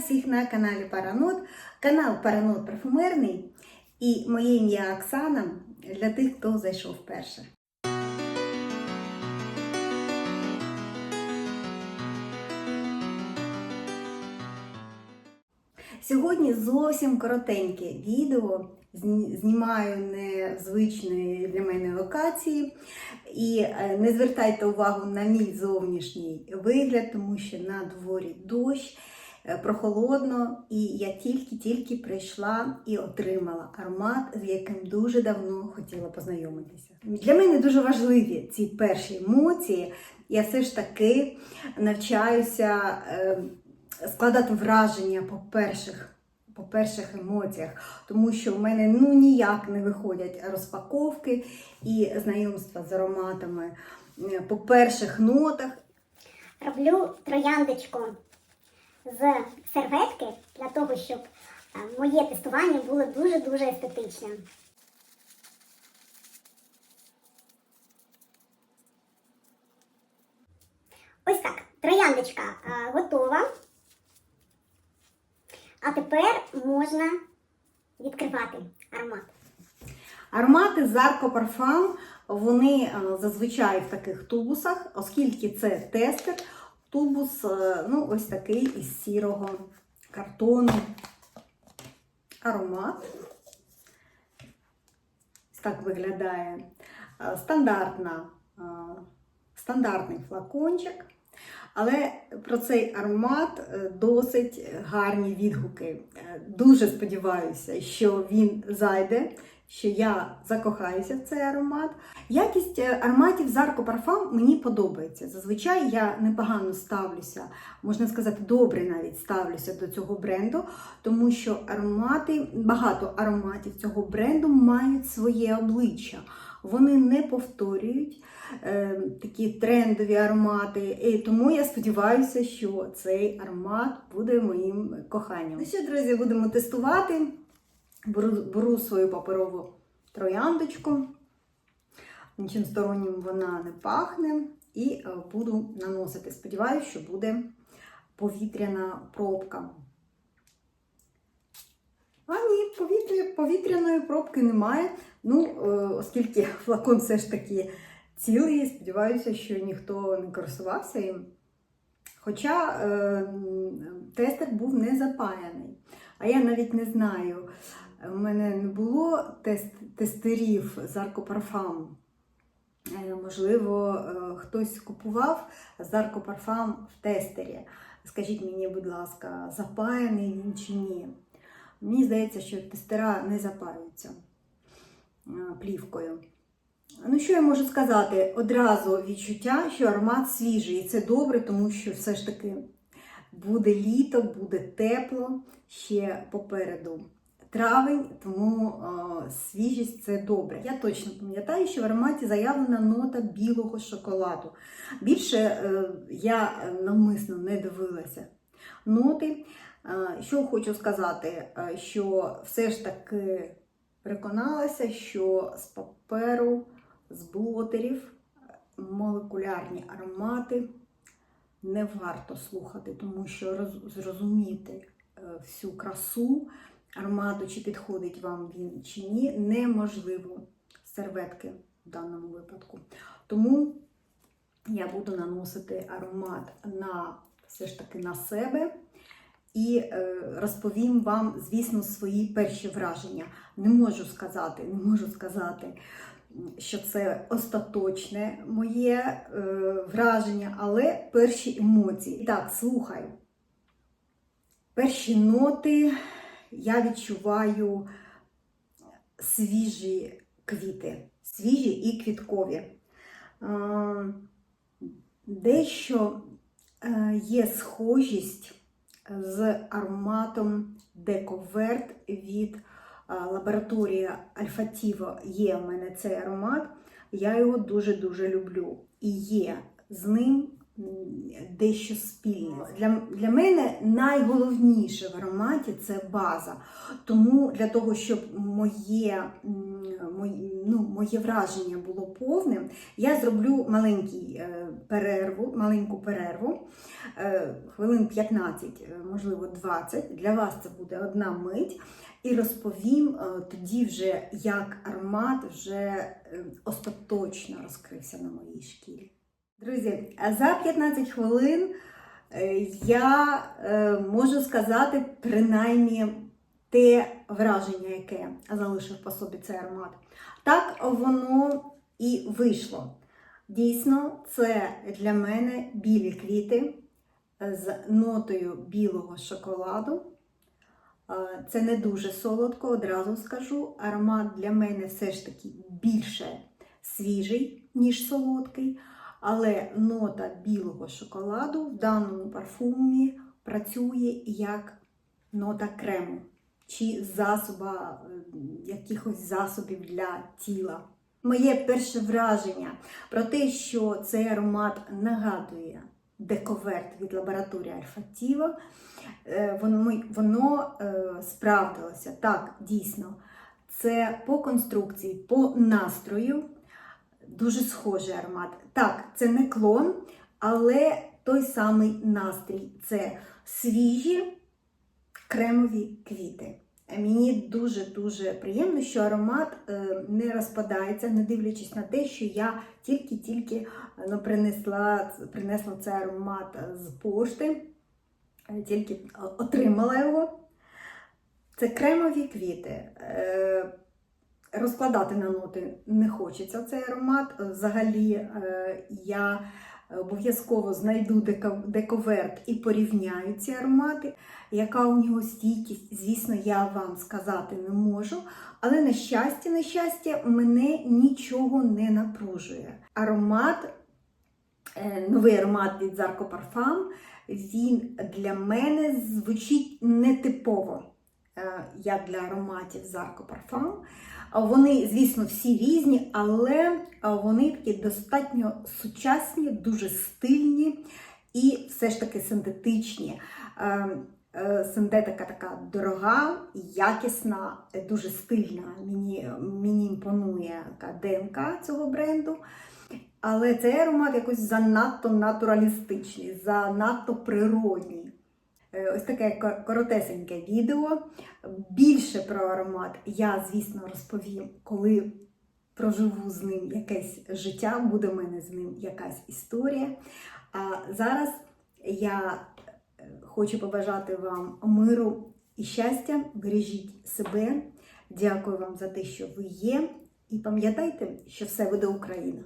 всіх на каналі Паранот. Канал Паранот Парфумерний. І моє ім'я Оксана для тих, хто зайшов вперше. Сьогодні зовсім коротеньке відео. Знімаю незвичної для мене локації. І е, не звертайте увагу на мій зовнішній вигляд, тому що на дворі дощ, прохолодно, і я тільки-тільки прийшла і отримала аромат, з яким дуже давно хотіла познайомитися. Для мене дуже важливі ці перші емоції. Я все ж таки навчаюся е, складати враження по перших. По перших емоціях, тому що в мене ну ніяк не виходять розпаковки і знайомства з ароматами е, по перших нотах. Роблю трояндочку з серветки для того, щоб е, моє тестування було дуже-дуже естетичним. Ось так, трояндочка е, готова. А тепер можна відкривати аромат. Аромати Зарко Парфам, вони е, зазвичай в таких тубусах, оскільки це тестер, тубус е, ну, ось такий із сірого картону. Аромат. Так виглядає е, стандартна, е, стандартний флакончик. Але про цей аромат досить гарні відгуки. Дуже сподіваюся, що він зайде, що я закохаюся в цей аромат. Якість е, ароматів Зарко Парфам мені подобається. Зазвичай я непогано ставлюся, можна сказати, добре навіть ставлюся до цього бренду, тому що аромати, багато ароматів цього бренду мають своє обличчя. Вони не повторюють е, такі трендові аромати. І тому я сподіваюся, що цей аромат буде моїм коханням. Ну що, друзі, будемо тестувати. Беру, беру свою паперову трояндочку. Нічим стороннім вона не пахне. І е, буду наносити. Сподіваюся, що буде повітряна пробка. А ні, повітря, повітряної пробки немає. Ну, е, оскільки флакон все ж таки цілий, сподіваюся, що ніхто не користувався їм. Хоча е, тестер був не запаяний. А я навіть не знаю, у мене не було тест, тестерів з. Е, Можливо, е, хтось купував з в тестері. Скажіть мені, будь ласка, запаяний він чи ні? Мені здається, що тестера не запаюються е, плівкою. Ну, що я можу сказати? Одразу відчуття, що аромат свіжий, і це добре, тому що все ж таки буде літо, буде тепло ще попереду. Травень, тому е, свіжість це добре. Я точно пам'ятаю, що в ароматі заявлена нота білого шоколаду. Більше е, я навмисно не дивилася ноти. Е, Що хочу сказати, е, що все ж таки переконалася, що з паперу, з блотерів молекулярні аромати не варто слухати, тому що роз- зрозуміти е, всю красу аромату, чи підходить вам він чи ні, неможливо серветки в даному випадку. Тому я буду наносити аромат на все ж таки на себе. І е, розповім вам, звісно, свої перші враження. Не можу сказати, не можу сказати, що це остаточне моє е, враження, але перші емоції. Так, слухай. Перші ноти я відчуваю свіжі квіти, свіжі і квіткові. Е, Дещо е, є схожість з ароматом Дековерт від а, лабораторії Альфатіво. Є в мене цей аромат. Я його дуже-дуже люблю. І є з ним дещо спільне. Для, для мене найголовніше в ароматі це база. Тому для того, щоб моє, моє, ну, моє враження було повним, я зроблю маленький е, перерву, маленьку перерву, е, хвилин 15, е, можливо 20. Для вас це буде одна мить. І розповім тоді вже, як аромат вже остаточно розкрився на моїй шкірі. Друзі, за 15 хвилин е, я е, можу сказати принаймні те враження, яке залишив по собі цей аромат. Так воно і вийшло. Дійсно, це для мене білі квіти з нотою білого шоколаду. Е, Це не дуже солодко, одразу скажу. Аромат для мене все ж таки більше свіжий, ніж солодкий. Але нота білого шоколаду в даному парфумі працює як нота крему чи засоба, е, якихось засобів для тіла. Моє перше враження про те, що цей аромат нагадує дековерт від лабораторії Альфатіва, е, воно, воно е, справдилося. Так, дійсно, це по конструкції, по настрою дуже схожий аромат. Так, це не клон, але той самий настрій це свіжі кремові квіти. Мені дуже-дуже приємно, що аромат е, не розпадається, не дивлячись на те, що я тільки-тільки е, ну, принесла, принесла цей аромат з пошти, е, тільки отримала його. Це кремові квіти. Розкладати на ноти не хочеться цей аромат. Взагалі, е, я обов'язково знайду дековерт і порівняю ці аромати. Яка у нього стійкість, звісно, я вам сказати не можу. Але на щастя, на щастя, мене нічого не напружує. Аромат, е, новий аромат від Zarco Parfum, він для мене звучить нетипово, е, як для ароматів Zarco Parfum. Вони, звісно, всі різні, але вони такі достатньо сучасні, дуже стильні і все ж таки синтетичні. Е, е, Синтетика така дорога, якісна, дуже стильна. Мені, мені імпонує така ДНК цього бренду. Але цей аромат якось занадто натуралістичний, занадто природній. Е, Ось таке коротесеньке відео. Більше про аромат я, звісно, розповім, коли проживу з ним якесь життя, буде в мене з ним якась історія. А зараз я е, хочу побажати вам миру і щастя. Бережіть себе. Дякую вам за те, що ви є. І пам'ятайте, що все буде Україна.